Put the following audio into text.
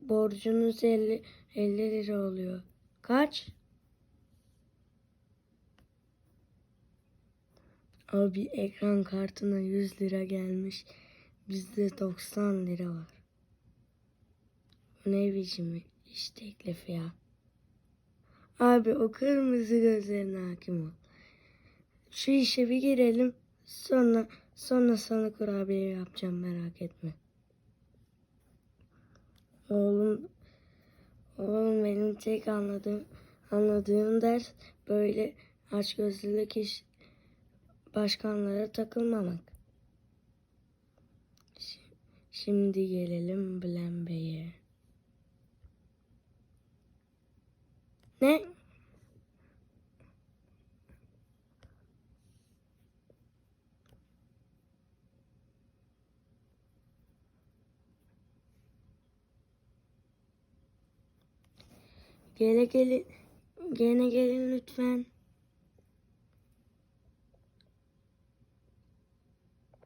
Borcunuz 50, 50 lira oluyor. Kaç? Abi ekran kartına 100 lira gelmiş. Bizde 90 lira var. Bu ne biçim iş teklifi ya? Abi o kırmızı gözlerine hakim ol. Şu işe bir girelim. Sonra sonra sana kurabiye yapacağım merak etme. Oğlum oğlum benim tek anladığım anladığım ders böyle açgözlülük iş başkanlara takılmamak. Şi- Şimdi gelelim Bilen Bey'e. Ne? Gene gelin, gene gelin lütfen.